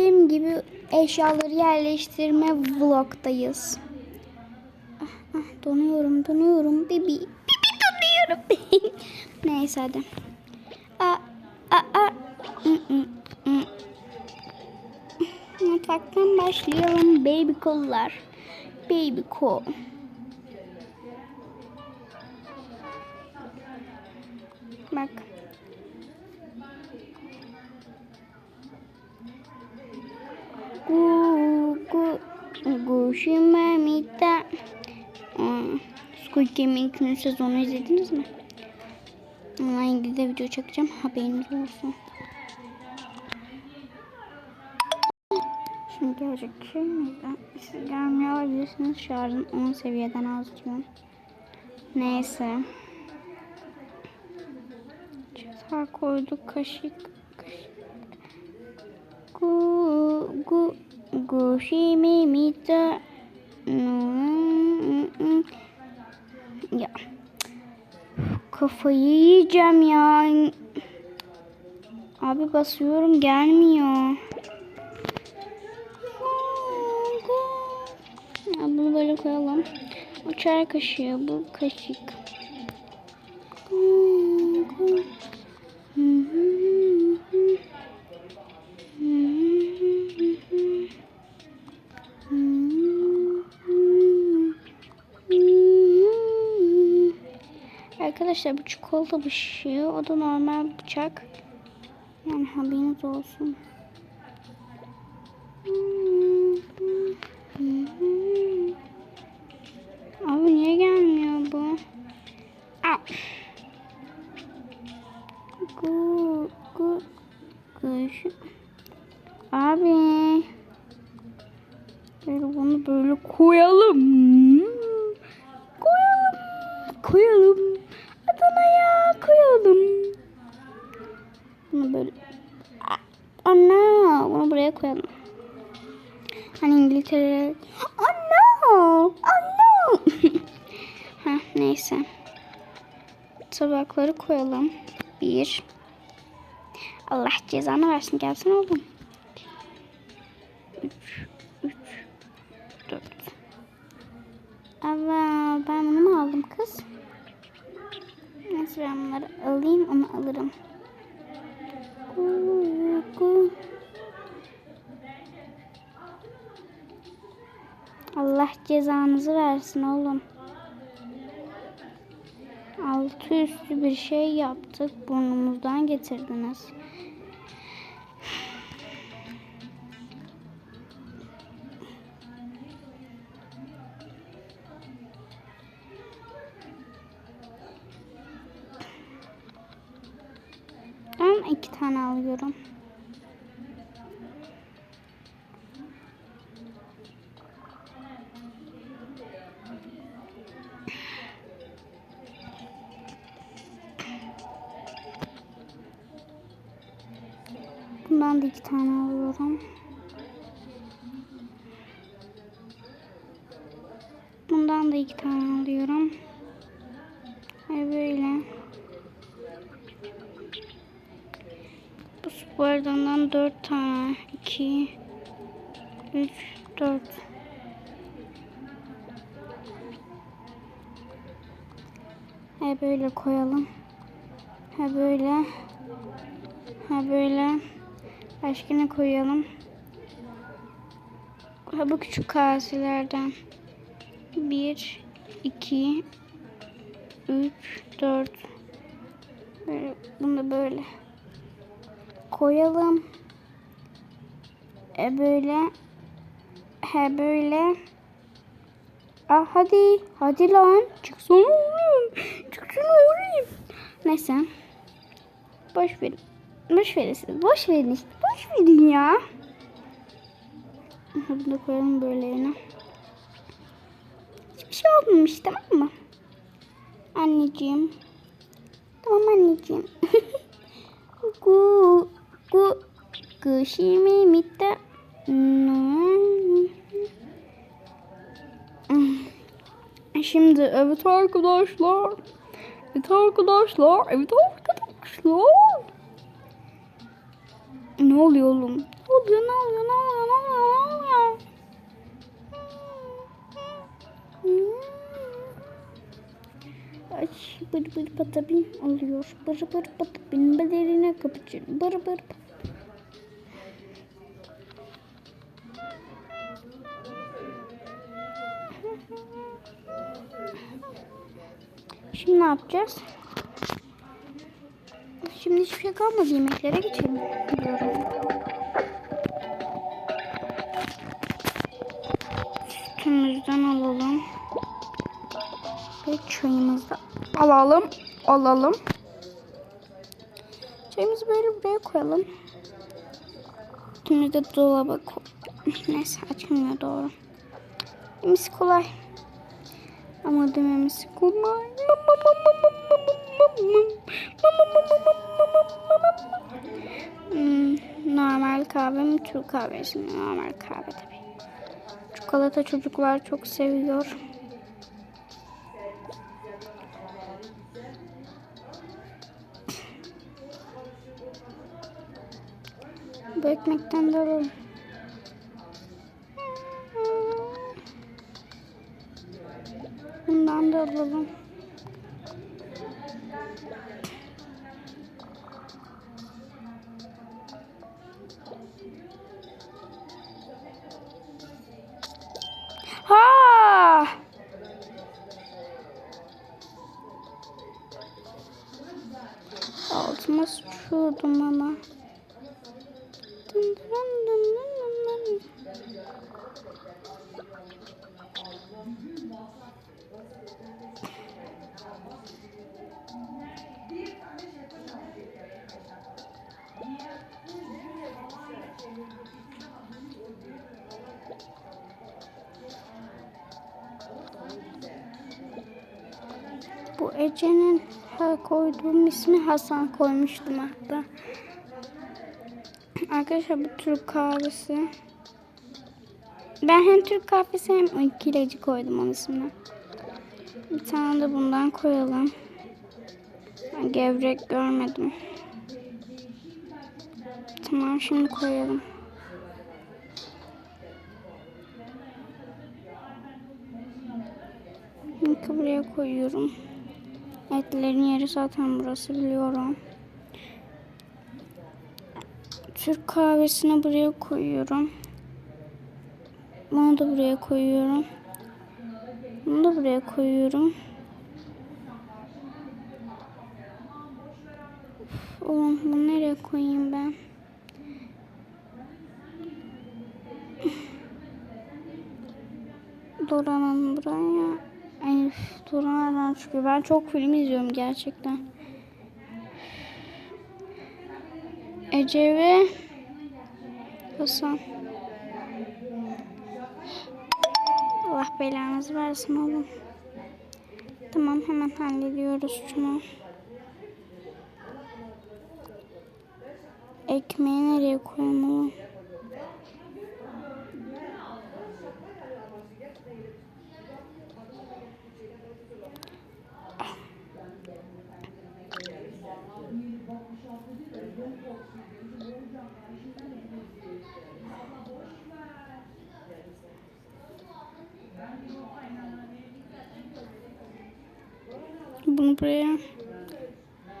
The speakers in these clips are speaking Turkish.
Dediğim gibi eşyaları yerleştirme vlogdayız. Ah, ah, donuyorum, donuyorum. Bebi, bebi donuyorum. Neyse hadi. Aa, aa, aa. Mutfaktan başlayalım. Baby kollar. Baby kol. Bak. Gu gu Gushimamita. Hmm, Squid Game'in ikinci sezonu izlediniz mi? Onunla ilgili de video çekeceğim. Haberiniz olsun. Şimdi gelecek şey miydi? Siz gelmiyor olabilirsiniz. Şarjım 10 seviyeden az diyor. Neyse. Çatal koyduk. Kaşık. kaşık. Gu gu Gushimimita. Ya. Kafayı yiyeceğim ya. Abi basıyorum gelmiyor. Bunu böyle koyalım. Bu çay kaşığı, bu kaşık. Arkadaşlar bu çikolata bıçağı, o da normal bıçak. Yani haberiniz olsun. Tabakları koyalım. Bir. Allah cezanı versin. Gelsin oğlum. Üç. Üç. Dört. Allah ben bunu mu aldım kız? Neyse ben bunları alayım onu alırım. Allah cezanızı versin oğlum. Altı üstü bir şey yaptık. Burnumuzdan getirdiniz. Ben iki tane alıyorum. Bundan da iki tane alıyorum. Bundan da iki tane alıyorum. Ve böyle. Bu su bardağından dört tane. iki, üç, dört. He böyle koyalım. He böyle. Ha böyle. Başka ne koyalım? Ha bu küçük kaselerden. Bir, iki, üç, dört. Böyle, bunu da böyle koyalım. E böyle. He böyle. Ah hadi. Hadi lan. Çıksana oğlum. Çıksana oğlum. Neyse. Boş verin. Boş verin. Boş verin işte. Boş verin ya. Bunu da koyalım böyle yerine. Hiçbir şey olmamış tamam mı? Anneciğim. Tamam anneciğim. gu gu gu shimi mita. Şimdi evet arkadaşlar. Evet arkadaşlar. Evet arkadaşlar ne oluyor oğlum? Ne oluyor ne oluyor ne oluyor ne oluyor ne oluyor? Ay bır bır patabin oluyor. Bır bır patabin belerine kapıcın. Bır bır patabin. Şimdi ne yapacağız? Şimdi hiçbir şey kalmadı. Yemeklere geçelim. Diyorum. Sütümüzden alalım. Ve çayımızı alalım. Alalım. Çayımızı böyle buraya koyalım. Sütümüzü de dolaba koy. Neyse açılmıyor doğru. Demesi kolay. Ama dememesi kolay. Hmm, normal kahve mi Türk kahvesi mi? Normal kahve tabii. Çikolata çocuklar çok seviyor. Bu ekmekten de alalım. Bundan da alalım. Altıma sıçıyordum ama. Dın. Bu Ece'nin ha, koyduğum ismi Hasan koymuştum hatta. Arkadaşlar bu Türk kahvesi. Ben hem Türk kahvesi hem ülküleci koydum onun ismini. Bir tane de bundan koyalım. Ben gevrek görmedim. Tamam şimdi koyalım. Şimdi buraya koyuyorum. Etlerin yeri zaten burası biliyorum. Türk kahvesini buraya koyuyorum. Bunu da buraya koyuyorum. Bunu da buraya koyuyorum. Oğlum bunu nereye koyayım ben? Dora'nın buraya. Dora nereden çıkıyor? Ben çok film izliyorum gerçekten. Ece ve Hasan. Allah belanızı versin oğlum. Tamam hemen hallediyoruz şunu. Ekmeği nereye koyayım Bunu buraya.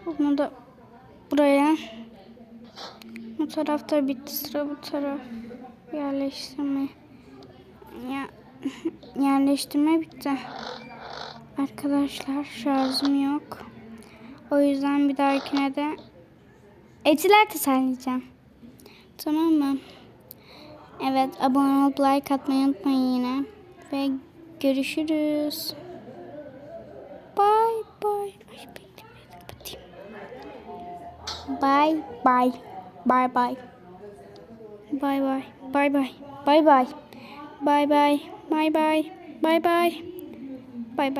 Bunu da buraya. Bu tarafta bitti. Sıra bu taraf. Yerleştirme. Ya, yerleştirme bitti. Arkadaşlar şarjım yok. O yüzden bir dahakine de etiler tasarlayacağım. Tamam mı? Evet abone olup like atmayı unutmayın yine. Ve görüşürüz. Bye bye. Bye bye. Bye bye. Bye bye. Bye bye. Bye bye. Bye bye. Bye bye. Bye bye. Bye bye.